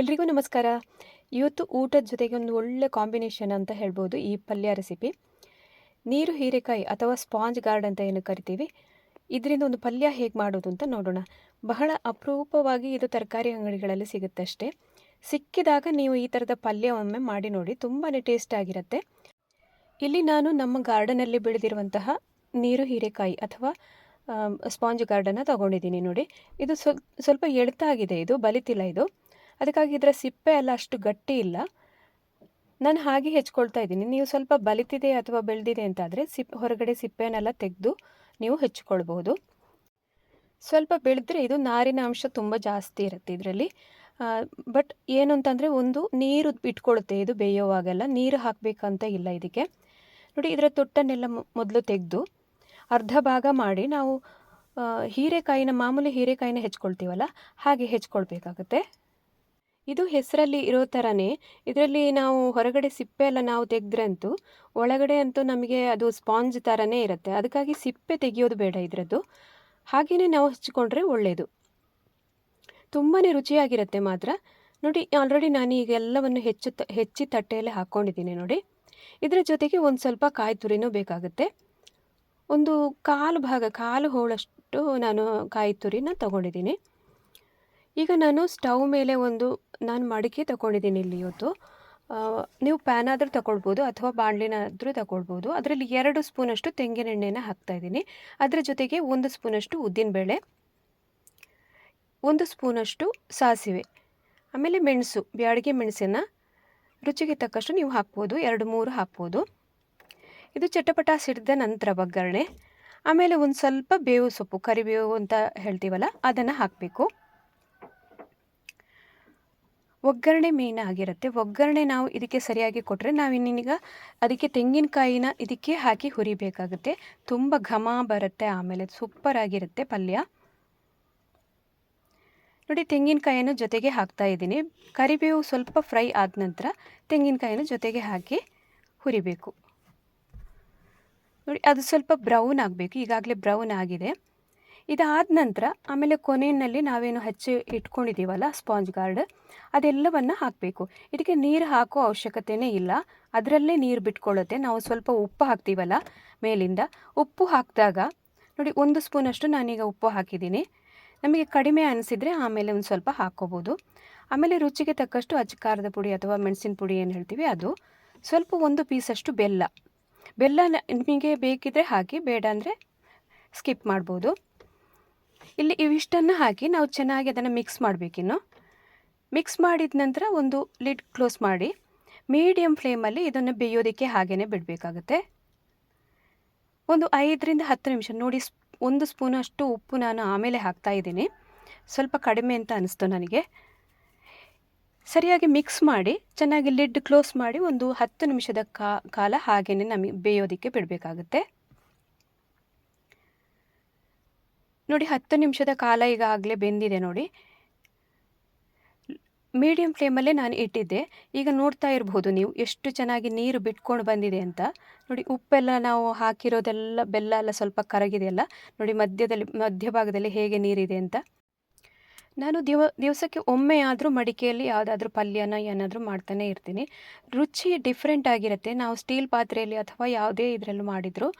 ಎಲ್ರಿಗೂ ನಮಸ್ಕಾರ. ಇವತ್ತು ಊಟದ ಜೊತೆಗೆ ಒಂದು ಒಳ್ಳೆ ಕಾಂಬಿನೇಷನ್ ಅಂತ ಹೇಳ್ಬೋದು ಈ ಪಲ್ಯ ರೆಸಿಪಿ ನೀರು, ಹೀರೆಕಾಯಿ ಅಥವಾ ಸ್ಪಾಂಜ್ ಗಾರ್ಡ್ ಅಂತ ಏನು ಕರಿತೀವಿ? ಇದರಿಂದ ಒಂದು ಪಲ್ಯ ಹೇಗೆ ಮಾಡೋದು ಅಂತ ನೋಡೋಣ. ಬಹಳ ಅಪರೂಪವಾಗಿ ಇದು ತರಕಾರಿ ಅಂಗಡಿಗಳಲ್ಲಿ ಸಿಗುತ್ತೆ ಅಷ್ಟೇ. ಸಿಕ್ಕಿದಾಗ ನೀವು ಈ ಥರದ ಪಲ್ಯ ಒಮ್ಮೆ ಮಾಡಿ ನೋಡಿ ತುಂಬಾ ಟೇಸ್ಟ್ ಆಗಿರುತ್ತೆ. ಇಲ್ಲಿ ನಾನು ನಮ್ಮ ಗಾರ್ಡನಲ್ಲಿ ಬೆಳೆದಿರುವಂತಹ ನೀರು, ಹೀರೆಕಾಯಿ ಅಥವಾ ಸ್ಪಾಂಜ್ ಗಾರ್ಡನ್ನು ತಗೊಂಡಿದ್ದೀನಿ ನೋಡಿ. ಇದು ಸ್ವಲ್ಪ ಸ್ವಲ್ಪ ಎಳ್ತಾಗಿದೆ, ಇದು ಬಲಿತಿಲ್ಲ ಇದು. ಅದಕ್ಕಾಗಿ ಇದರ ಸಿಪ್ಪೆ ಎಲ್ಲ ಅಷ್ಟು ಗಟ್ಟಿ ಇಲ್ಲ. ನಾನು ಹಾಗೆ ಹೆಚ್ಕೊಳ್ತಾ ಇದ್ದೀನಿ. ನೀವು ಸ್ವಲ್ಪ ಬಲಿತಿದೆ ಅಥವಾ ಬೆಳೆದಿದೆ ಅಂತಾದರೆ ಸಿಪ್, ಹೊರಗಡೆ ಸಿಪ್ಪೆನೆಲ್ಲ ತೆಗೆದು ನೀವು ಹೆಚ್ಚಿಕೊಳ್ಬೋದು ಸ್ವಲ್ಪ ಬೆಳೆದ್ರೆ ಇದು ನಾರಿನ ಅಂಶ ತುಂಬ ಜಾಸ್ತಿ ಇರುತ್ತೆ ಇದರಲ್ಲಿ. ಬಟ್ ಏನು ಅಂತಂದರೆ ಒಂದು ನೀರು ಇಟ್ಕೊಳ್ಳುತ್ತೆ ಇದು ಬೇಯೋವಾಗೆಲ್ಲ ನೀರು ಹಾಕಬೇಕಂತ ಇಲ್ಲ ಇದಕ್ಕೆ. ನೋಡಿ ಇದರ ತೊಟ್ಟನ್ನೆಲ್ಲ ಮೊದಲು ತೆಗೆದು ಅರ್ಧ ಭಾಗ ಮಾಡಿ ನಾವು ಹೀರೆಕಾಯಿನ ಮಾಮೂಲಿ ಹೀರೆಕಾಯಿನ ಹೆಚ್ಕೊಳ್ತೀವಲ್ಲ, ಹಾಗೆ ಹೆಚ್ಕೊಳ್ಬೇಕಾಗುತ್ತೆ. ಇದು ಹೆಸರಲ್ಲಿ ಇರೋ ಥರನೇ ಇದರಲ್ಲಿ ನಾವು ಹೊರಗಡೆ ಸಿಪ್ಪೆ ಎಲ್ಲ ನಾವು ತೆಗೆದ್ರಂತೂ ಒಳಗಡೆ ಅಂತೂ ನಮಗೆ ಅದು ಸ್ಪಾಂಜ್ ಥರನೇ ಇರುತ್ತೆ. ಅದಕ್ಕಾಗಿ ಸಿಪ್ಪೆ ತೆಗೆಯೋದು ಬೇಡ ಇದರದ್ದು. ಹಾಗೆಯೇ ನಾವು ಹಚ್ಚಿಕೊಂಡ್ರೆ ಒಳ್ಳೆಯದು ತುಂಬಾ ರುಚಿಯಾಗಿರುತ್ತೆ ಮಾತ್ರ. ನೋಡಿ ಆಲ್ರೆಡಿ ನಾನು ಈಗ ಎಲ್ಲವನ್ನು ಹೆಚ್ಚು ಹೆಚ್ಚಿ ತಟ್ಟೆಯಲ್ಲಿ ಹಾಕ್ಕೊಂಡಿದ್ದೀನಿ ನೋಡಿ. ಇದರ ಜೊತೆಗೆ ಒಂದು ಸ್ವಲ್ಪ ಕಾಯಿ ತುರಿನೂ ಬೇಕಾಗುತ್ತೆ. ಒಂದು ಕಾಲು ಭಾಗ, ಕಾಲು ಹೋಳಷ್ಟು ನಾನು ಕಾಯಿ ತುರಿನ ತೊಗೊಂಡಿದ್ದೀನಿ. ಈಗ ನಾನು ಸ್ಟವ್ ಮೇಲೆ ಒಂದು ನಾನು ಮಡಿಕೆ ತಗೊಂಡಿದ್ದೀನಿ ಇಲ್ಲಿ ಇವತ್ತು. ನೀವು ಪ್ಯಾನ್ ಆದರೂ ತಗೊಳ್ಬೋದು ಅಥವಾ ಬಾಣಲಿನಾದರೂ ತಗೊಳ್ಬೋದು ಅದರಲ್ಲಿ ಎರಡು ಸ್ಪೂನಷ್ಟು ತೆಂಗಿನೆಣ್ಣೆನ ಹಾಕ್ತಾಯಿದ್ದೀನಿ ಅದರ ಜೊತೆಗೆ ಒಂದು ಸ್ಪೂನಷ್ಟು ಉದ್ದಿನಬೇಳೆ. ಒಂದು ಸ್ಪೂನಷ್ಟು ಸಾಸಿವೆ. ಆಮೇಲೆ ಮೆಣಸು, ಬ್ಯಾಡಿಗೆ ಮೆಣಸಿನ ರುಚಿಗೆ ತಕ್ಕಷ್ಟು ನೀವು ಹಾಕ್ಬೋದು. ಎರಡು, ಮೂರು ಹಾಕ್ಬೋದು. ಇದು ಚಟಪಟ ಸಿಡಿದ ನಂತರ ಒಗ್ಗರಣೆ. ಆಮೇಲೆ ಒಂದು ಸ್ವಲ್ಪ ಬೇವು ಸೊಪ್ಪು, ಕರಿಬೇವು ಅಂತ ಹೇಳ್ತೀವಲ್ಲ, ಅದನ್ನು ಹಾಕಬೇಕು. ಒಗ್ಗರಣೆ ಮೇನ್ ಆಗಿರುತ್ತೆ. ಒಗ್ಗರಣೆ ನಾವು ಇದಕ್ಕೆ ಸರಿಯಾಗಿ ಕೊಟ್ಟರೆ ನಾವಿನ್ನೀಗ ಅದಕ್ಕೆ ತೆಂಗಿನಕಾಯಿನ ಇದಕ್ಕೆ ಹಾಕಿ ಹುರಿಬೇಕಾಗುತ್ತೆ. ತುಂಬ ಘಮ ಬರುತ್ತೆ ಆಮೇಲೆ ಸೂಪರ್ ಆಗಿರುತ್ತೆ ಪಲ್ಯ. ನೋಡಿ ತೆಂಗಿನಕಾಯಿಯನ್ನು ಜೊತೆಗೆ ಹಾಕ್ತಾ ಇದ್ದೀನಿ. ಕರಿಬೇವು ಸ್ವಲ್ಪ ಫ್ರೈ ಆದ ನಂತರ ತೆಂಗಿನಕಾಯಿನ ಜೊತೆಗೆ ಹಾಕಿ ಹುರಿಬೇಕು. ನೋಡಿ ಅದು ಸ್ವಲ್ಪ ಬ್ರೌನ್ ಆಗಬೇಕು. ಈಗಾಗಲೇ ಬ್ರೌನ್ ಆಗಿದೆ. ಇದಾದ ನಂತರ ಆಮೇಲೆ ಕೊನೆಯಲ್ಲಿ ನಾವೇನು ಹಚ್ಚಿ ಇಟ್ಕೊಂಡಿದ್ದೀವಲ್ಲ ಸ್ಪಾಂಜ್ ಗಾರ್ಡ್, ಅದೆಲ್ಲವನ್ನು ಹಾಕಬೇಕು. ಇದಕ್ಕೆ ನೀರು ಹಾಕೋ ಅವಶ್ಯಕತೆಯೇ ಇಲ್ಲ. ಅದರಲ್ಲೇ ನೀರು ಬಿಟ್ಕೊಳ್ಳುತ್ತೆ. ನಾವು ಸ್ವಲ್ಪ ಉಪ್ಪು ಹಾಕ್ತೀವಲ್ಲ ಮೇಲಿಂದ. ಉಪ್ಪು ಹಾಕಿದಾಗ, ನೋಡಿ ಒಂದು ಸ್ಪೂನಷ್ಟು ನಾನೀಗ ಉಪ್ಪು ಹಾಕಿದ್ದೀನಿ. ನಮಗೆ ಕಡಿಮೆ ಅನಿಸಿದರೆ ಆಮೇಲೆ ಒಂದು ಸ್ವಲ್ಪ ಹಾಕ್ಕೋಬೋದು. ಆಮೇಲೆ ರುಚಿಗೆ ತಕ್ಕಷ್ಟು ಅಚ್ಚ ಖಾರದ ಪುಡಿ ಅಥವಾ ಮೆಣಸಿನ ಪುಡಿ ಏನು ಹೇಳ್ತೀವಿ ಅದು. ಸ್ವಲ್ಪ ಒಂದು ಪೀಸಷ್ಟು ಬೆಲ್ಲ. ಬೆಲ್ಲ ನಿಮಗೆ ಬೇಕಿದ್ರೆ ಹಾಕಿ, ಬೇಡ ಅಂದರೆ ಸ್ಕಿಪ್ ಮಾಡ್ಬೋದು. ಇಲ್ಲಿ ಇವಿಷ್ಟನ್ನು ಹಾಕಿ ನಾವು ಚೆನ್ನಾಗಿ ಅದನ್ನು ಮಿಕ್ಸ್ ಮಾಡಬೇಕಿನ್ನು. ಮಿಕ್ಸ್ ಮಾಡಿದ ನಂತರ ಒಂದು ಲಿಡ್ ಕ್ಲೋಸ್ ಮಾಡಿ ಮೀಡಿಯಮ್ ಫ್ಲೇಮಲ್ಲಿ ಇದನ್ನು ಬೇಯೋದಕ್ಕೆ ಹಾಗೇ ಬಿಡಬೇಕಾಗುತ್ತೆ. ಒಂದು ಐದರಿಂದ ಹತ್ತು ನಿಮಿಷ, ನೋಡಿ ಒಂದು ಸ್ಪೂನಷ್ಟು ಉಪ್ಪು ನಾನು ಆಮೇಲೆ ಹಾಕ್ತಾ ಇದ್ದೀನಿ. ಸ್ವಲ್ಪ ಕಡಿಮೆ ಅಂತ ಅನಿಸ್ತು ನನಗೆ. ಸರಿಯಾಗಿ ಮಿಕ್ಸ್ ಮಾಡಿ, ಚೆನ್ನಾಗಿ ಲಿಡ್ ಕ್ಲೋಸ್ ಮಾಡಿ ಒಂದು ಹತ್ತು ನಿಮಿಷದ ಕಾಲ ಹಾಗೆಯೇ ನಮಗೆ ಬೇಯೋದಕ್ಕೆ ಬಿಡಬೇಕಾಗುತ್ತೆ. ನೋಡಿ ಹತ್ತು ನಿಮಿಷದ ಕಾಲ ಈಗಾಗಲೇ ಬೆಂದಿದೆ ನೋಡಿ. ಮೀಡಿಯಮ್ ಫ್ಲೇಮಲ್ಲೇ ನಾನು ಇಟ್ಟಿದ್ದೆ. ಈಗ ನೋಡ್ತಾ ಇರ್ಬೋದು ನೀವು ಎಷ್ಟು ಚೆನ್ನಾಗಿ ನೀರು ಬಿಟ್ಕೊಂಡು ಬಂದಿದೆ ಅಂತ. ನೋಡಿ ಉಪ್ಪೆಲ್ಲ ನಾವು ಹಾಕಿರೋದೆಲ್ಲ ಬೆಲ್ಲ ಎಲ್ಲ ಸ್ವಲ್ಪ ಕರಗಿದೆಯಲ್ಲ. ನೋಡಿ ಮಧ್ಯದಲ್ಲಿ, ಮಧ್ಯಭಾಗದಲ್ಲಿ ಹೇಗೆ ನೀರಿದೆ ಅಂತ. ನಾನು ದಿವ, ದಿವಸಕ್ಕೆ ಒಮ್ಮೆ ಆದರೂ ಮಡಿಕೆಯಲ್ಲಿ ಯಾವುದಾದ್ರೂ ಪಲ್ಯನ ಏನಾದರೂ ಮಾಡ್ತಾನೆ ಇರ್ತೀನಿ. ರುಚಿ ಡಿಫ್ರೆಂಟ್ ಆಗಿರುತ್ತೆ. ನಾವು ಸ್ಟೀಲ್ ಪಾತ್ರೆಯಲ್ಲಿ ಅಥವಾ ಯಾವುದೇ ಇದರಲ್ಲೂ ಮಾಡಿದರೂ.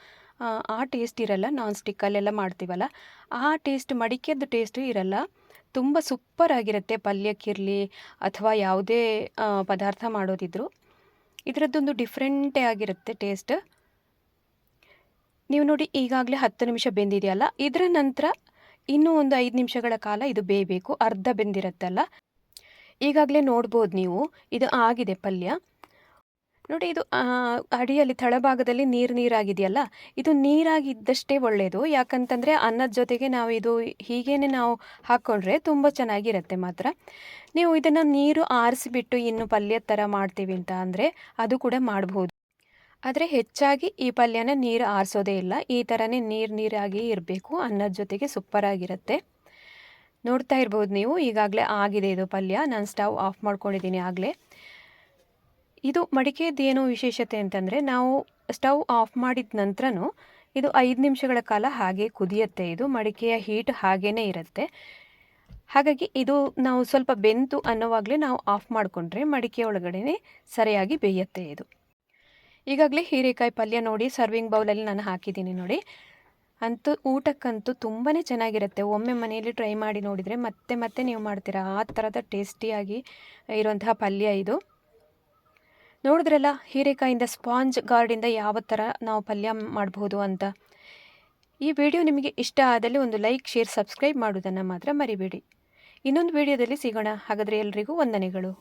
ಆ ಟೇಸ್ಟ್ ಇರಲ್ಲ ನಾನ್ ಸ್ಟಿಕ್ಕಲ್ಲೆಲ್ಲ ಮಾಡ್ತೀವಲ್ಲ? ಆ ಟೇಸ್ಟ್ ಮಡಿಕೆದ್ದು ಟೇಸ್ಟು ಇರಲ್ಲ. ತುಂಬ ಸೂಪರ್ ಆಗಿರುತ್ತೆ ಪಲ್ಯಕ್ಕಿರಲಿ ಅಥವಾ ಯಾವುದೇ ಪದಾರ್ಥ ಮಾಡೋದಿದ್ರು. ಇದರದ್ದೊಂದು ಡಿಫ್ರೆಂಟೇ ಆಗಿರುತ್ತೆ ಟೇಸ್ಟ್ ನೀವು ನೋಡಿ, ಈಗಾಗಲೇ ಹತ್ತು ನಿಮಿಷ ಬೆಂದಿದೆಯಲ್ಲ? ಇದರ ನಂತರ ಇನ್ನೂ ಒಂದು ಐದು ನಿಮಿಷಗಳ ಕಾಲ ಇದು ಬೇಯಬೇಕು, ಅರ್ಧ ಬೆಂದಿರುತ್ತಲ್ಲ? ಈಗಾಗಲೇ ನೋಡ್ಬೋದು ನೀವು, ಇದು ಆಗಿದೆ ಪಲ್ಯ. ನೋಡಿ ಇದು ಅಡಿಯಲ್ಲಿ ತಳಭಾಗದಲ್ಲಿ ನೀರು ನೀರಾಗಿದೆಯಲ್ಲ, ಇದು ನೀರಾಗಿದ್ದಷ್ಟೇ ಒಳ್ಳೆಯದು ಯಾಕಂತಂದರೆ ಅನ್ನದ ಜೊತೆಗೆ ನಾವು ಇದು ಹೀಗೇನೆ ನಾವು ಹಾಕ್ಕೊಂಡ್ರೆ ತುಂಬ ಚೆನ್ನಾಗಿರುತ್ತೆ ಮಾತ್ರ. ನೀವು ಇದನ್ನು ನೀರು ಆರಿಸಿಬಿಟ್ಟು ಇನ್ನು ಪಲ್ಯದ ಥರ ಮಾಡ್ತೀವಿ ಅಂತ ಅಂದರೆ ಅದು ಕೂಡ ಮಾಡಬಹುದು ಆದರೆ ಹೆಚ್ಚಾಗಿ ಈ ಪಲ್ಯನ ನೀರು ಆರಿಸೋದೇ ಇಲ್ಲ. ಈ ಥರನೇ ನೀರು ನೀರಾಗಿ ಇರಬೇಕು. ಅನ್ನದ ಜೊತೆಗೆ ಸೂಪರಾಗಿರುತ್ತೆ ನೋಡ್ತಾ ಇರ್ಬೋದು ನೀವು, ಈಗಾಗಲೇ ಆಗಿದೆ ಇದು ಪಲ್ಯ. ನಾನು ಸ್ಟವ್ ಆಫ್ ಮಾಡ್ಕೊಂಡಿದ್ದೀನಿ ಆಗಲೇ. ಇದು ಮಡಿಕೆಯದ್ದೇನು ವಿಶೇಷತೆ ಅಂತಂದರೆ ನಾವು ಸ್ಟವ್ ಆಫ್ ಮಾಡಿದ ನಂತರನೂ ಇದು ಐದು ನಿಮಿಷಗಳ ಕಾಲ ಹಾಗೆ ಕುದಿಯುತ್ತೆ. ಇದು ಮಡಿಕೆಯ ಹೀಟ್ ಹಾಗೇ ಇರುತ್ತೆ. ಹಾಗಾಗಿ ಇದು ನಾವು ಸ್ವಲ್ಪ ಬೆಂತು ಅನ್ನೋವಾಗಲೇ ನಾವು ಆಫ್ ಮಾಡಿಕೊಂಡ್ರೆ ಮಡಿಕೆ ಒಳಗಡೆ ಸರಿಯಾಗಿ ಬೇಯುತ್ತೆ ಇದು. ಈಗಾಗಲೇ ಹೀರೆಕಾಯಿ ಪಲ್ಯ ನೋಡಿ, ಸರ್ವಿಂಗ್ ಬೌಲಲ್ಲಿ ನಾನು ಹಾಕಿದ್ದೀನಿ ನೋಡಿ. ಅಂತೂ ಊಟಕ್ಕಂತೂ ತುಂಬಾ ಚೆನ್ನಾಗಿರುತ್ತೆ. ಒಮ್ಮೆ ಮನೆಯಲ್ಲಿ ಟ್ರೈ ಮಾಡಿ ನೋಡಿದರೆ ಮತ್ತೆ ಮತ್ತೆ ನೀವು ಮಾಡ್ತೀರಾ? ಆ ಥರದ ಟೇಸ್ಟಿಯಾಗಿ ಇರುವಂತಹ ಪಲ್ಯ ಇದು. ನೋಡಿದ್ರಲ್ಲ, ಹೀರೆಕಾಯಿಂದ ಸ್ಪಾಂಜ್ ಗಾರ್ಡಿಂದ ಯಾವ ಥರ ನಾವು ಪಲ್ಯ ಮಾಡಬಹುದು ಅಂತ. ಈ ವಿಡಿಯೋ ನಿಮಗೆ ಇಷ್ಟ ಆದಲ್ಲಿ ಒಂದು ಲೈಕ್, ಶೇರ್, ಸಬ್ಸ್ಕ್ರೈಬ್ ಮಾಡುವುದನ್ನು ಮಾತ್ರ ಮರಿಬೇಡಿ. ಇನ್ನೊಂದು ವಿಡಿಯೋದಲ್ಲಿ ಸಿಗೋಣ. ಹಾಗಾದರೆ ಎಲ್ರಿಗೂ ವಂದನೆಗಳು.